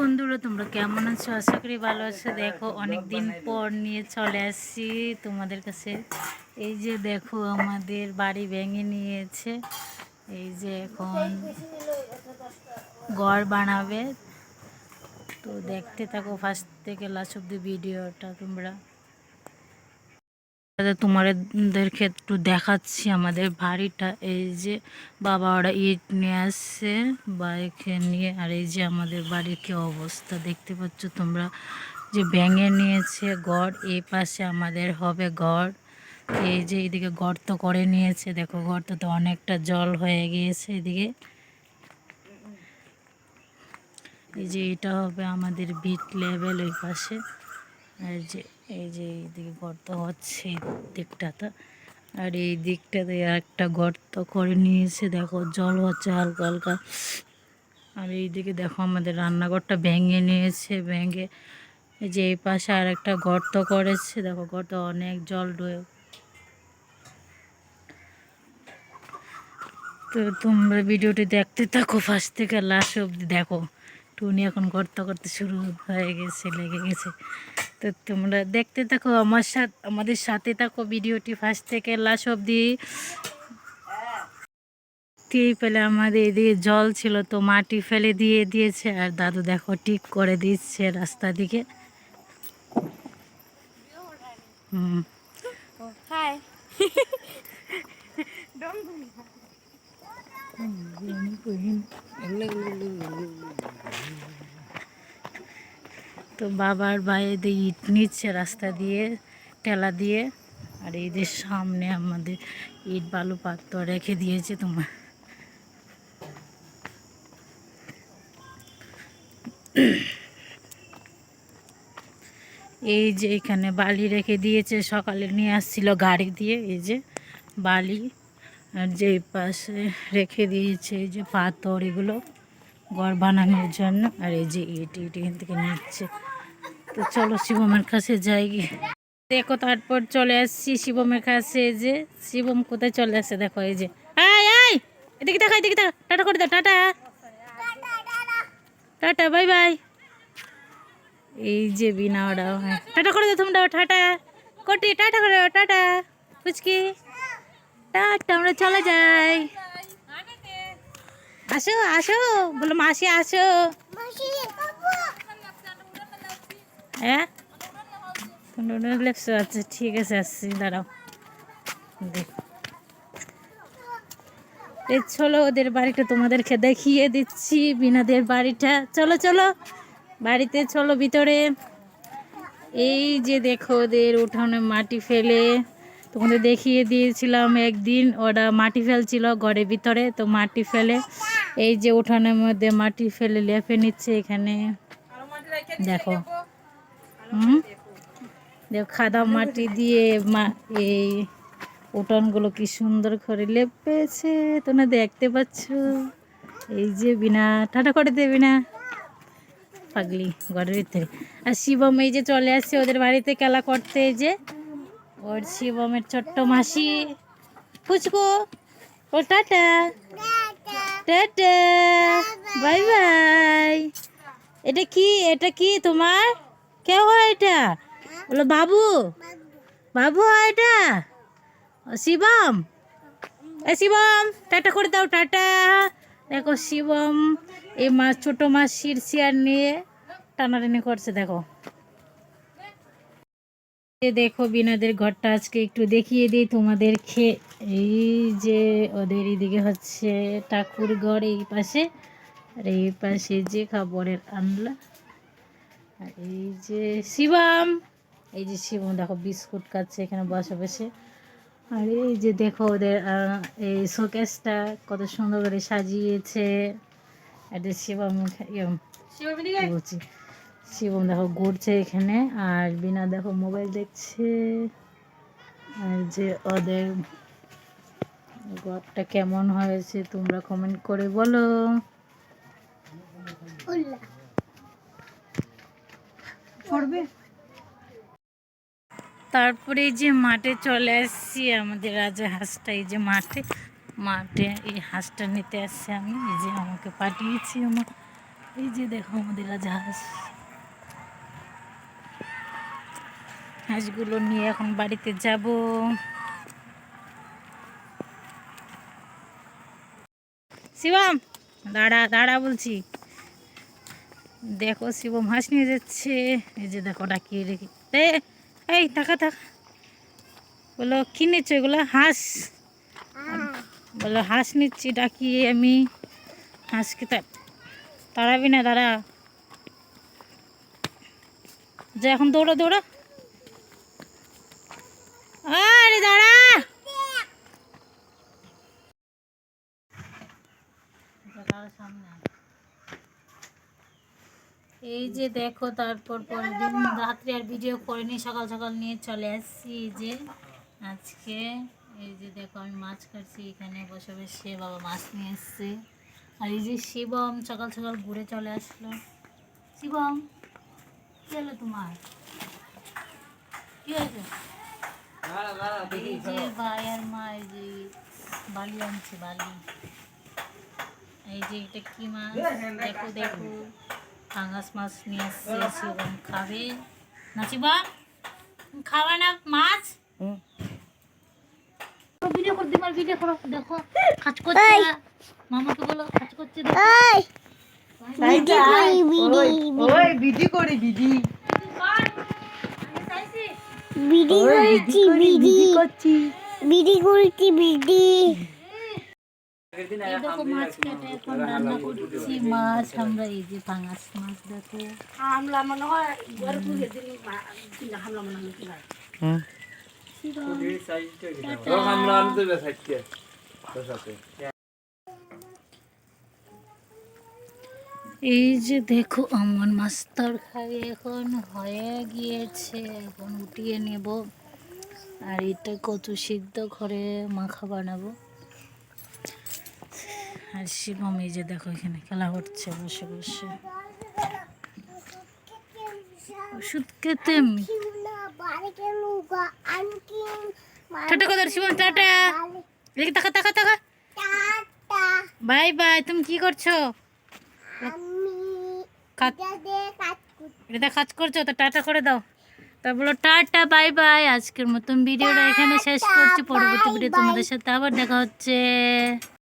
বন্ধুরা, তোমরা কেমন আছো? আশা করি ভালো আছো। দেখো অনেক দিন পর নিয়ে চলে আসছি তোমাদের কাছে। এই যে দেখো, আমাদের বাড়ি ভেঙে নিয়েছে। এই যে এখন ঘর বানাবে। তো দেখতে থাকো ফার্স্ট থেকে লাস্ট অব্দি ভিডিওটা তোমরা। তোমাদেরকে একটু দেখাচ্ছি আমাদের বাড়িটা। এই যে বাবা ওরা ইট নিয়ে আসছে, বাইকে নিয়ে। আর এই যে আমাদের বাড়ির কি অবস্থা দেখতে পাচ্ছ তোমরা? যে ভেঙে নিয়েছে ঘর, এই পাশে আমাদের হবে ঘর। এই যে এদিকে গর্ত করে নিয়েছে, দেখো গর্ততে অনেকটা জল হয়ে গিয়েছে এদিকে। এই যে এটা হবে আমাদের বিট লেভেল ওই পাশে। আর যে এই যে এইদিকে গর্ত হচ্ছে দিকটাতে আর এই দিকটাতে একটা গর্ত করে নিয়েছে, দেখো জল হচ্ছে হালকা হালকা। আর এইদিকে দেখো আমাদের রান্নাঘরটা ভেঙে নিয়েছে, ভেঙে এই যে এই পাশে আর একটা গর্ত করেছে, দেখো গর্ত অনেক জল রয়ে তো তোমরা ভিডিওটি দেখতে থাকো, ফার্স্ট থেকে লাস্ট অবধি দেখো। টুনি এখন গর্ত করতে শুরু হয়ে গেছে লেগে গেছে। তো তোমরা দেখতে থাকো আমার সাথে আমাদের সাথে থাকো ভিডিওটি ফার্স্ট থেকে লাস্ট অবধি। দিয়ে পেলে আমাদের এদিকে জল ছিল তো মাটি ফেলে দিয়ে দিয়েছে আর দাদু দেখো ঠিক করে দিচ্ছে রাস্তা দিকে। হুম। Hi. তো বাবার বাইরে ইট নিচ্ছে রাস্তা দিয়ে টেলা দিয়ে। আর এদের সামনে আমাদের ইট বালু পাত্র রেখে দিয়েছে তোমার। এই যে এখানে বালি রেখে দিয়েছে, সকালে নিয়ে আসছিল গাড়ি দিয়ে, এই যে বালি। আর যে পাশে রেখে দিয়েছে, এই যে পাথর এগুলো। ঘর বানানোর জন্য। আর এই যে ইট ইট এখান থেকে নিচ্ছে। তো চলো শিবমের কাছে যাই। গিয়ে দেখো, তারপর চলে আসছি শিবমের কাছে যে। শিবম কোথায় চলে আসছে দেখো, এই যে। আয় আয়! এদিকে দেখা এদিকে দেখা টাটা করে দাও, টাটা। Tata, bye by. এই যে বিনা ওরা হ্যাঁ টাটা করে দাও তোমরা টাটা। কোটি, টাটা করে টাটা। পুচকি টাটা, আমরা চলে যাই। আসো আসো, বলো মাসি আসো। হ্যাঁ? লেপসো আচ্ছা ঠিক আছে, আসছি, দাঁড়াও। দেখো। চলো, ওদের বাড়িটা তোমাদেরকে দেখিয়ে দিচ্ছি, বিনাদের বাড়িটা। চলো চলো, বাড়িতে চলো ভিতরে। এই যে দেখো, ওদের উঠানে মাটি ফেলে। তোমাদের দেখিয়ে দিয়েছিলাম একদিন, ওরা মাটি ফেলছিল ঘরের ভিতরে, তো মাটি ফেলে, এই যে উঠানের মধ্যে মাটি ফেলে লেপে নিচ্ছে এখানে। দেখো। দেখো, খাদা মাটি দিয়ে মা, এই উঠানগুলো কি সুন্দর করে লেপেছে, তোমরা দেখতে পাচ্ছ। এই যে বিনা ঠাটা করে দেবে না পাগলি, ঘরের ভিতরে। আর শিবম এই যে চলে আসছে ওদের বাড়িতে খেলা করতে, এই যে ওর শিবমের ছোট্ট মাসি। ফুচকো। ও, টাটা। টাটা। Bye bye. এটা কি? এটা কি তোমার? কে হয় এটা? বলো, বাবু। বাবু হয় এটা? শিবম। এ, শিবম, টাটা করে দাও, টাটা। দেখো, শিবম, এই মাছ ছোটো মাসির চেয়ার নিয়ে টানাটানি করছে, দেখো। দেখো বিনাদের ঘরটা আজকে একটু দেখিয়ে দিই তোমাদের খে এই যে ওদের এদিকে হচ্ছে ঠাকুর ঘর এই পাশে। আর এই পাশে যে খাবারের আনলা। আর এই যে শিবাম। এই যে শিবম দেখো বিস্কুট খাচ্ছে এখানে বসে বসে। আর এই যে দেখো ওদের এই শোকেসটা কত সুন্দর করে সাজিয়েছে। এটা শিবম ইয়ে, বলছি। শিবম দেখো ঘুরছে এখানে আর বিনা দেখো মোবাইল দেখছে আর যে ওদের ঘরটা কেমন হয়েছে তোমরা কমেন্ট করে বলো। তারপরে এই যে মাঠে চলে আসছি আমাদের রাজা হাঁসটা এই যে মাঠে মাঠে এই হাঁসটা নিতে আসছি আমি এই যে আমাকে পাঠিয়েছি আমার। এই যে দেখো আমাদের রাজহাঁস হাঁসগুলো নিয়ে এখন বাড়িতে যাব। শিবম, দাঁড়া দাঁড়া বলছি। দেখো, শিবম হাঁস নিয়ে যাচ্ছে। এই যে দেখো, ডাকিয়ে রেখে এই, টাকা টাকা। বলো, কি নিচ্ছ এগুলো? হাঁস। বলো, হাঁস নিচ্ছি, ডাকিয়ে আমি। হাঁসকে তাড়াবি না, দাঁড়া। যে, এখন দৌড়ো দৌড়ো আরে দাঁড়া এই যে দেখো তারপর পরের দিন রাত্রে আর ভিডিও করিনি সকাল সকাল নিয়ে চলে আসছি। এই যে আজকে এই যে দেখো আমি মাছ কাটছি এখানে বসে বসে বাবা মাছ নিয়ে এসছে। আর এই যে শিবম সকাল সকাল ঘুরে চলে আসলো। শিবম কি হলো তোমার? কি হয়েছে? এই যে ভাই আর মা এই যে বালি আনছে বালি। এই যে এটা কি মাছ? দেখো দেখো পাঙ্গাস মাছ নিয়ে এসছে শিবম খাবে। না শিবম তুমি খাবে না মাছ? ভিডিও করে দিমার ভিডিও করো দেখো কাজ করছে মামাকে বলো কাজ করছে দেখো। ওই বিডি করি বিডি বিডি করছি বিডি করছি। বিডি করছি বিডি এই দেখো মাছ কেটে এখন রান্না করছি। মাছ আমরা এই যে মাছ দেখো। মনে হয় হামলা মনে হয় এই যে দেখো আমার মাছ তরকারি এখন হয়ে গিয়েছে। এখন উঠিয়ে নেব। আর এটা কত সিদ্ধ করে মাখা বানাবো। আর শিবম এই যে দেখো এখানে খেলা হচ্ছে বসে বসে। ওষুধ খেতে টাটা টাটা। বাই বাই, তুমি কি করছ? এটা কাজ করছ টাটা করে দাও। Bye bye. আজকের মতন ভিডিওটা এখানে শেষ করছি। পরবর্তী ভিডিও তোমাদের সাথে আবার দেখা হচ্ছে।